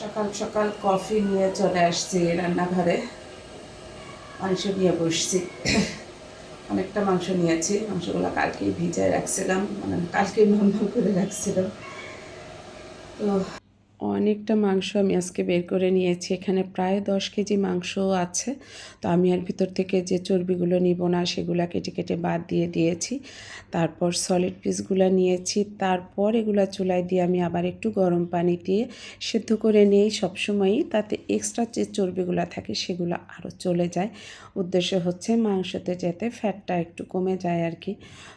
সকাল সকাল কফি নিয়ে চলে আসছি রান্নাঘরে। মাংস নিয়ে বসছি। অনেকটা মাংস নিয়েছি। মাংসগুলো কালকেই ভিজায় রাখছিলাম। মানে কালকেই নর্মাল করে রাখছিলাম। তো অনেকটা মাংস আমি আজকে বের করে নিয়েছি। এখানে প্রায় দশ কেজি মাংস আছে। তো আমি আর ভিতর থেকে যে চর্বিগুলো নিব না, সেগুলো কেটে কেটে বাদ দিয়ে দিয়েছি। তারপর সলিড পিসগুলো নিয়েছি। তারপর এগুলো চুলায় দিয়ে আমি আবার একটু গরম পানি দিয়ে সেদ্ধ করে নিই সবসময়ই। তাতে এক্সট্রা যে চর্বিগুলো থাকে, সেগুলো আরও চলে যায়। উদ্দেশ্য হচ্ছে মাংসতে যাতে ফ্যাটটা একটু কমে যায় আর কি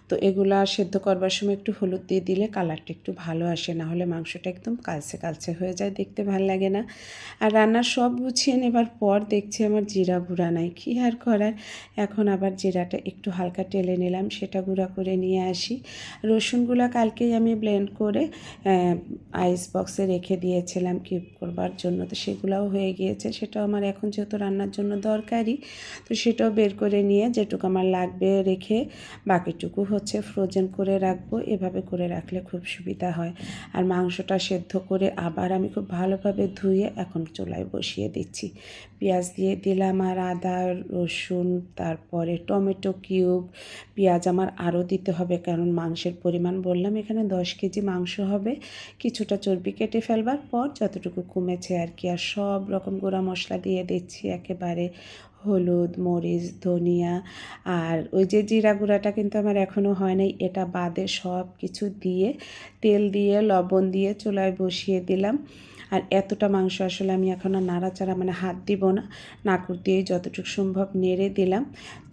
তো এগুলা সেদ্ধ করবার সময় একটু হলুদ দিয়ে দিলে কালারটা একটু ভালো আসে। না হলে মাংসটা একদম কালচে কালচে হয়ে যায়, দেখতে ভালো লাগে না। আর রান্নার সব গুছিয়ে নেবার পর দেখছি আমার জিরা গুঁড়া নাই। কী আর করার? এখন আবার জিরাটা একটু হালকা টেলে নিলাম, সেটা গুঁড়া করে নিয়ে আসি। রসুনগুলো কালকেই আমি ব্লেন্ড করে আইস বক্সে রেখে দিয়েছিলাম কিউব করবার জন্য। তো সেগুলোও হয়ে গিয়েছে। সেটাও আমার এখন যেহেতু রান্নার জন্য দরকারি, তো সেটাও বের করে নিয়ে যেটুকু আমার লাগবে রেখে বাকিটুকু হচ্ছে ফ্রোজেন করে রাখব। এভাবে করে রাখলে খুব সুবিধা হয়। আর মাংসটা সেদ্ধ করে আবার আমি খুব ভালোভাবে ধুয়ে এখন চুলায় বসিয়ে দিচ্ছি। পেঁয়াজ দিয়ে দিলাম আর আদা, রসুন, তারপরে টমেটো কিউব। পেঁয়াজ আমার আরও দিতে হবে কারণ মাংসের পরিমাণ বললাম এখানে দশ কেজি মাংস হবে। কিছুটা চর্বি কেটে ফেলবার পর যতটুকু কমেছে আর কি। আর সব রকম গোড়া মশলা দিয়ে দিচ্ছি একেবারে হলুদ, মরিচ, ধনিয়া আর ওই যে জিরা গুঁড়াটা কিন্তু আমার এখনও হয় নাই, এটা বাদে সব কিছু দিয়ে তেল দিয়ে, লবণ দিয়ে চুলায় বসিয়ে দিলাম। আর এতটা মাংস আসলে আমি এখন আর নাড়াচাড়া মানে হাত দিব না, নাকুর দিয়ে যতটুকু সম্ভব নেড়ে দিলাম।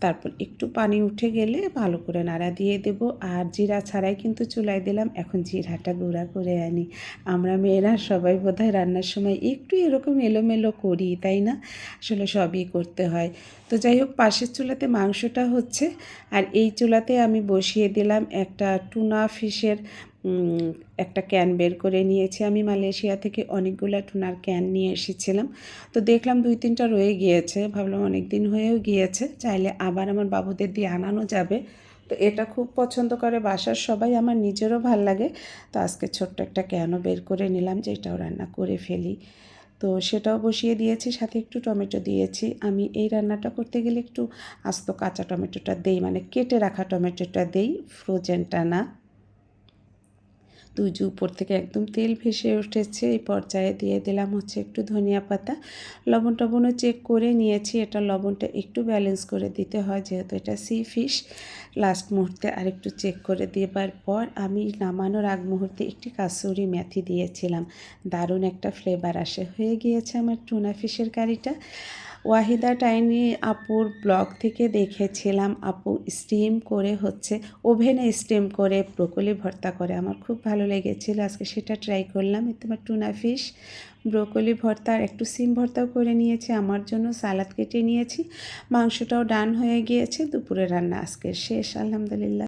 তারপর একটু পানি উঠে গেলে ভালো করে নাড়া দিয়ে দেব। আর জিরা ছাড়াই কিন্তু চুলায় দিলাম, এখন জিরাটা গুঁড়া করে আনি। আমরা মেয়েরা সবাই বোধহয় রান্নার সময় একটু এরকম এলোমেলো করি, তাই না? আসলে সবই করতে হয়। তো যাই হোক পাশের চুলাতে মাংসটা হচ্ছে আর এই চুলাতে আমি বসিয়ে দিলাম একটা টুনা ফিশের একটা ক্যান বের করে নিয়েছি। আমি মালয়েশিয়া থেকে অনেকগুলো টুনার ক্যান নিয়ে এসেছিলাম। তো দেখলাম দুই তিনটা রয়ে গিয়েছে। ভাবলাম অনেক দিন হয়েও গিয়েছে। চাইলে আবার আমার বাবুদের দিয়ে আনানো যাবে। তো এটা খুব পছন্দ করে বাসার সবাই। আমার নিজেরও ভালো লাগে। তো আজকে ছোট্ট একটা ক্যানও বের করে নিলাম যে এটাও রান্না করে ফেলি। তো সেটাও বসিয়ে দিয়েছি, সাথে একটু টমেটো দিয়েছি। আমি এই রান্নাটা করতে গেলে একটু আস্ত কাঁচা টমেটোটা দেই মানে কেটে রাখা টমেটোটা দেই ফ্রোজেনটা না। দুই উপর থেকে একদম তেল ভেসে উঠেছে। এই পর্যায়ে দিয়ে দিলাম হচ্ছে একটু ধনিয়া পাতা। লবণ টবণও চেক করে নিয়েছি। এটা লবণটা একটু ব্যালেন্স করে দিতে হয়, যেহেতু এটা সি ফিশ লাস্ট মুহূর্তে আরেকটু চেক করে দেবার পর আমি নামানোর আগ মুহূর্তে একটি কাসুরি মেথি দিয়েছিলাম। দারুণ একটা ফ্লেভার আসে। হয়ে গিয়েছে আমার টুনা ফিশের কারিটা। ওয়াহিদা টাইনি আপুর ব্লগ থেকে দেখেছিলাম, আপু স্টিম করে হচ্ছে, ওভেনে স্টিম করে ব্রোকলি ভর্তা করে। আমার খুব ভালো লেগেছিল, আজকে সেটা ট্রাই করলাম। এতে আমার টুনা ফিশ ব্রোকলি ভর্তা আর একটু সিম ভর্তাও করে নিয়েছি। আমার জন্য সালাদ কেটে নিয়েছি। মাংসটাও ডান হয়ে গিয়েছে। দুপুরে রান্না আজকে শেষ, আলহামদুলিল্লাহ।